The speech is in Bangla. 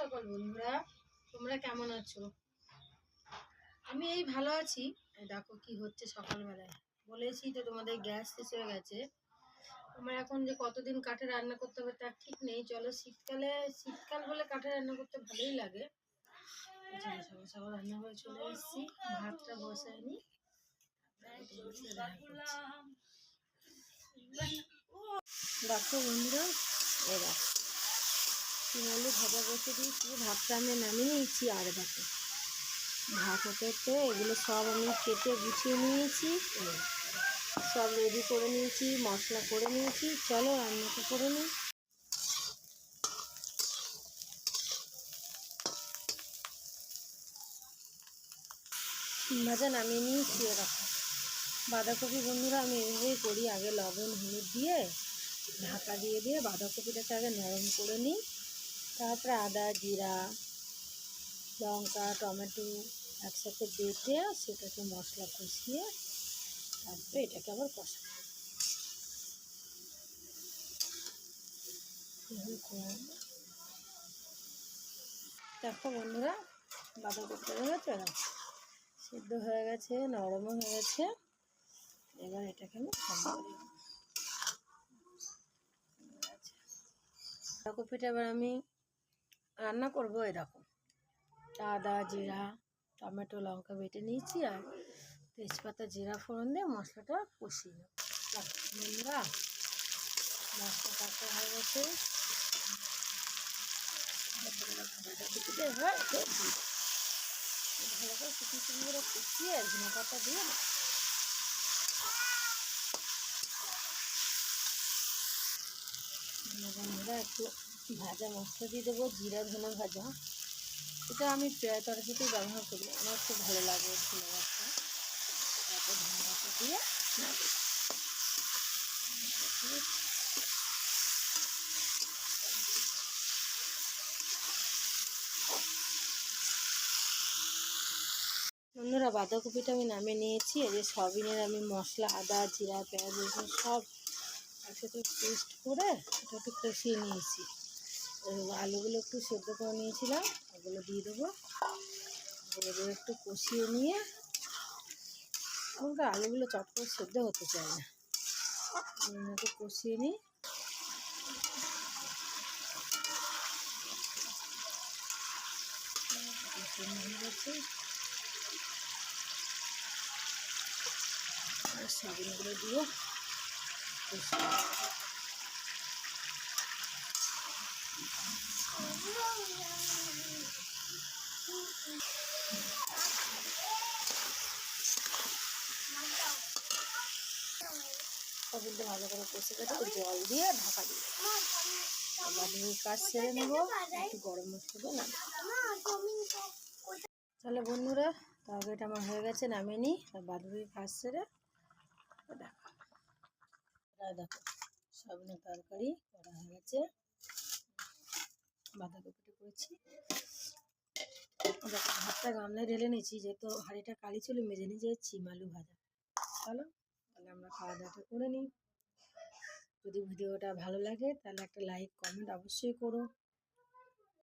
সকাল বন্ধুরা? তোমরা কেমন আছো? আমি এই ভালো আছি। দেখো কি হচ্ছে সকালবেলায়। বলেছি তো তোমাদের গ্যাস শেষ হয়ে গেছে। আমার এখন যে কতদিন কাঠে রান্না করতে হবে তার ঠিক নেই। চলো শীতকালে, শীতকাল বলে কাঠে রান্না করতে ভালোই লাগে। সকাল রান্না করে চলে এসেছি। ভাতটা বসাইনি দেখো বন্ধুরা এ তিন আলু ভাজা বসে দিয়েছি, ভাতটা আমি নামিয়ে নিয়েছি আর দেখো। ভাত হতে হতে এগুলো সব আমি কেটে গুছিয়ে নিয়েছি, সব রেডি করে নিয়েছি, মশলা করে নিয়েছি, চলো রান্নাটা করে নিই। ভাজা নামিয়ে নিয়েছি এরকম বাঁধাকপি বন্ধুরা, আমি এভাবেই করি, আগে লবণ, হলুদ দিয়ে ঢাকা দিয়ে দিয়ে বাঁধাকপিটাকে আগে নরম করে নিই। তারপরে আদা, জিরা, লঙ্কা, টমেটো একসাথে বেটে সেটাকে মশলা কষিয়ে তারপরে এটাকে আবার কষা দেখো বন্ধুরা বাঁধাকপিটা হয়েছে সিদ্ধ হয়ে গেছে, নরমও হয়ে গেছে এবার এটাকে আমি। বাঁধাকপিটা এবার আমি রান্না করব এরকম। আদা, জিরা, টমেটো, লঙ্কা বেটে নিয়েছি আর তেজপাতা, জিরা, ফোড়ন দিয়ে মশলাটা কষিয়ে নেব। বন্ধুরা। মশলা কাটা হয়ে গেছে। দিয়ে ভালো করে শুকনো শুকনো করে ধনে পাতা দিয়ে একটু ভাজা মশলা দিয়ে দেবো, জিরা, ধনে ভাজা। এটা আমি প্রায় তরকারিতেই ব্যবহার করি, আমার খুব ভালো লাগে তারপর ধনে পাতা দিয়ে বন্ধুরা, বাঁধাকপিটা আমি নামিয়ে নিয়েছি। এই যে সবিনের আমি মশলা, আদা, জিরা, পেঁয়াজ, রসুন সব একসাথে পেস্ট করে একটু কষিয়ে নিয়েছি। আলুগুলো একটু সেদ্ধ করে নিয়েছিলাম, ওগুলো দিয়ে দেবো। ওগুলো একটু কষিয়ে নিয়ে আমাকে আলুগুলো চট করে সেদ্ধ হতে চায় না। একটু কষিয়ে নিই। সয়াবিনগুলো দিয়ে কষিয়ে সয়াবিনটা ভালো করে কষে গেছে জল দিয়ে ঢাকা দিয়ে। এবার কাজ সেরে নেব, একটু গরম মশলা দিয়ে তাহলে বন্ধুরা, তরকারিটা আমার হয়ে গেছে, নামিয়ে নিই, আর বাদুড়ি কাজ সেরে দেখো দেখো তরকারি করা হয়ে গেছে। বাঁধাকপিটা করেছি। দেখো ভাতটা গামলায় ঢেলে নিয়েছি, যেহেতু হাঁড়িটা কালি ছিল, মেজে নিয়ে যেয়েছি আলু ভাজা। চলো। তাহলে আমরা খাওয়া দাওয়াটা করে নিই। যদি ভিডিওটা ভালো লাগে তাহলে একটা লাইক কমেন্ট অবশ্যই করো।